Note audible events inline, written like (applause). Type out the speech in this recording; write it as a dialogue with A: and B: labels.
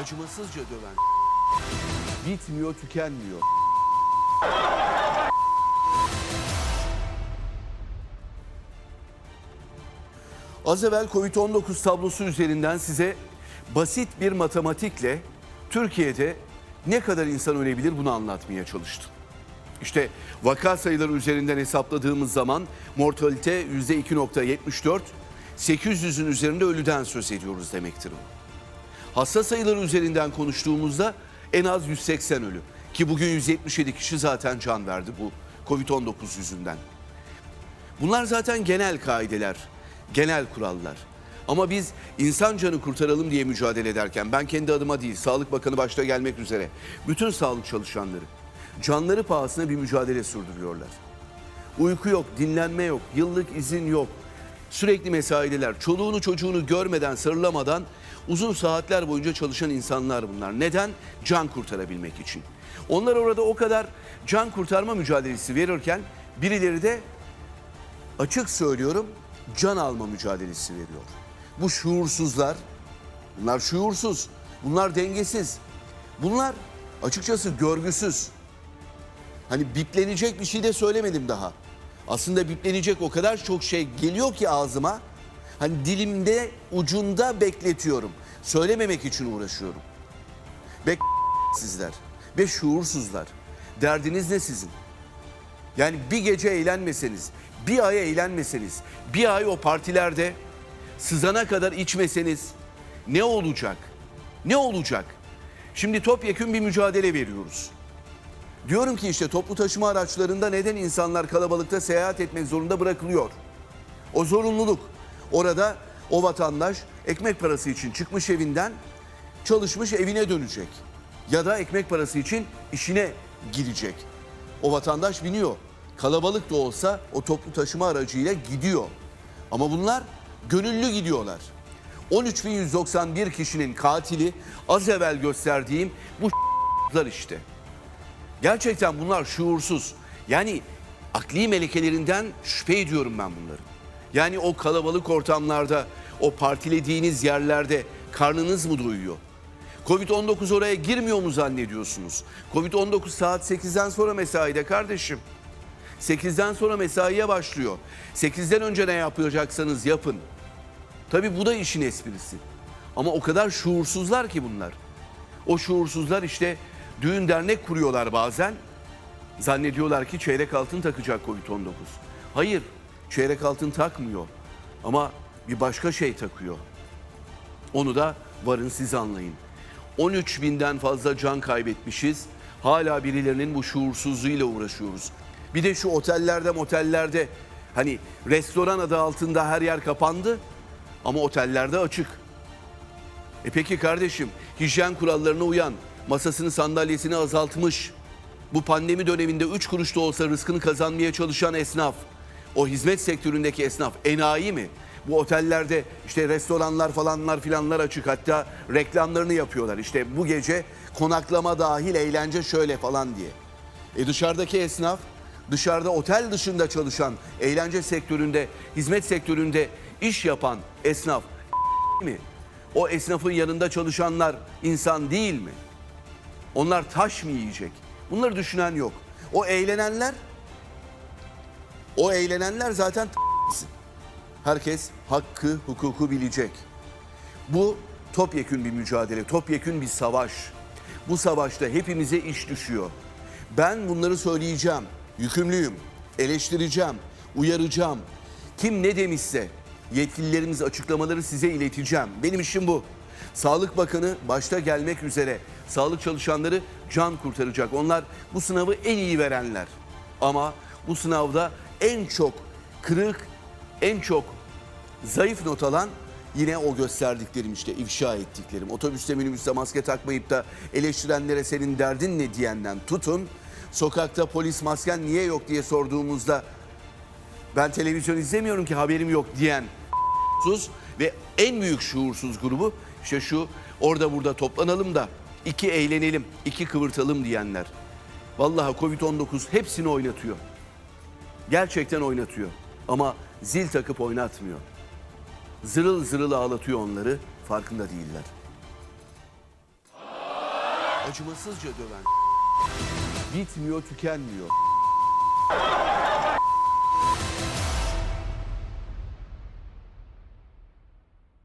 A: acımasızca döven bitmiyor, tükenmiyor. Az evvel Covid-19 tablosu üzerinden size basit bir matematikle Türkiye'de ne kadar insan ölebilir bunu anlatmaya çalıştım. İşte vaka sayıları üzerinden hesapladığımız zaman mortalite %2.74, 800'ün üzerinde ölüden söz ediyoruz demektir bu. Hasta sayıları üzerinden konuştuğumuzda en az 180 ölü. Ki bugün 177 kişi zaten can verdi bu Covid-19 yüzünden. Bunlar zaten genel kaideler, genel kurallar. Ama biz insan canı kurtaralım diye mücadele ederken ben kendi adıma değil, Sağlık Bakanı başta gelmek üzere bütün sağlık çalışanları canları pahasına bir mücadele sürdürüyorlar. Uyku yok, dinlenme yok, yıllık izin yok. Sürekli mesaideler, çoluğunu çocuğunu görmeden, sarılamadan uzun saatler boyunca çalışan insanlar bunlar. Neden? Can kurtarabilmek için. Onlar orada o kadar can kurtarma mücadelesi verirken birileri de açık söylüyorum can alma mücadelesi veriyor. Bu şuursuzlar, bunlar şuursuz, bunlar dengesiz. Bunlar açıkçası görgüsüz. Hani biplenecek bir şey de söylemedim daha. Aslında biplenecek o kadar çok şey geliyor ki ağzıma. Hani dilimde ucunda bekletiyorum. Söylememek için uğraşıyorum. Bek (laughs) sizler ve şuursuzlar. Derdiniz ne sizin? Yani bir gece eğlenmeseniz, bir ay eğlenmeseniz, bir ay o partilerde sızana kadar içmeseniz ne olacak? Ne olacak? Şimdi topyekün bir mücadele veriyoruz. Diyorum ki işte toplu taşıma araçlarında neden insanlar kalabalıkta seyahat etmek zorunda bırakılıyor? O zorunluluk. Orada o vatandaş ekmek parası için çıkmış evinden çalışmış evine dönecek. Ya da ekmek parası için işine gidecek. O vatandaş biniyor. Kalabalık da olsa o toplu taşıma aracıyla gidiyor. Ama bunlar gönüllü gidiyorlar. 13.191 kişinin katili az evvel gösterdiğim bu (laughs) işte. Gerçekten bunlar şuursuz. Yani akli melekelerinden şüphe ediyorum ben bunların. Yani o kalabalık ortamlarda, o partilediğiniz yerlerde karnınız mı doyuyor? Covid-19 oraya girmiyor mu zannediyorsunuz? Covid-19 saat 8'den sonra mesaide kardeşim. 8'den sonra mesaiye başlıyor. 8'den önce ne yapacaksanız yapın. Tabii bu da işin esprisi. Ama o kadar şuursuzlar ki bunlar. O şuursuzlar işte düğün dernek kuruyorlar bazen. Zannediyorlar ki çeyrek altın takacak Covid-19. Hayır, çeyrek altın takmıyor. Ama bir başka şey takıyor. Onu da varın siz anlayın. 13 binden fazla can kaybetmişiz. Hala birilerinin bu şuursuzluğuyla uğraşıyoruz. Bir de şu otellerde motellerde hani restoran adı altında her yer kapandı ama otellerde açık. E peki kardeşim hijyen kurallarına uyan, masasını sandalyesini azaltmış, bu pandemi döneminde 3 kuruş da olsa rızkını kazanmaya çalışan esnaf, o hizmet sektöründeki esnaf enayi mi? Bu otellerde işte restoranlar falanlar filanlar açık hatta reklamlarını yapıyorlar. İşte bu gece konaklama dahil eğlence şöyle falan diye. E dışarıdaki esnaf dışarıda otel dışında çalışan eğlence sektöründe hizmet sektöründe iş yapan esnaf (laughs) mi? O esnafın yanında çalışanlar insan değil mi? Onlar taş mı yiyecek? Bunları düşünen yok. O eğlenenler o eğlenenler zaten Herkes hakkı, hukuku bilecek. Bu topyekün bir mücadele, topyekün bir savaş. Bu savaşta hepimize iş düşüyor. Ben bunları söyleyeceğim, yükümlüyüm, eleştireceğim, uyaracağım. Kim ne demişse yetkililerimiz açıklamaları size ileteceğim. Benim işim bu. Sağlık Bakanı başta gelmek üzere sağlık çalışanları can kurtaracak. Onlar bu sınavı en iyi verenler. Ama bu sınavda en çok kırık, en çok zayıf not alan yine o gösterdiklerim işte ifşa ettiklerim. Otobüste minibüste maske takmayıp da eleştirenlere senin derdin ne diyenden tutun. Sokakta polis masken niye yok diye sorduğumuzda ben televizyon izlemiyorum ki haberim yok diyen sus ve en büyük şuursuz grubu işte şu orada burada toplanalım da iki eğlenelim, iki kıvırtalım diyenler. Vallahi Covid-19 hepsini oynatıyor. Gerçekten oynatıyor ama zil takıp oynatmıyor. Zırıl zırıl ağlatıyor onları farkında değiller. acımasızca döven bitmiyor, tükenmiyor.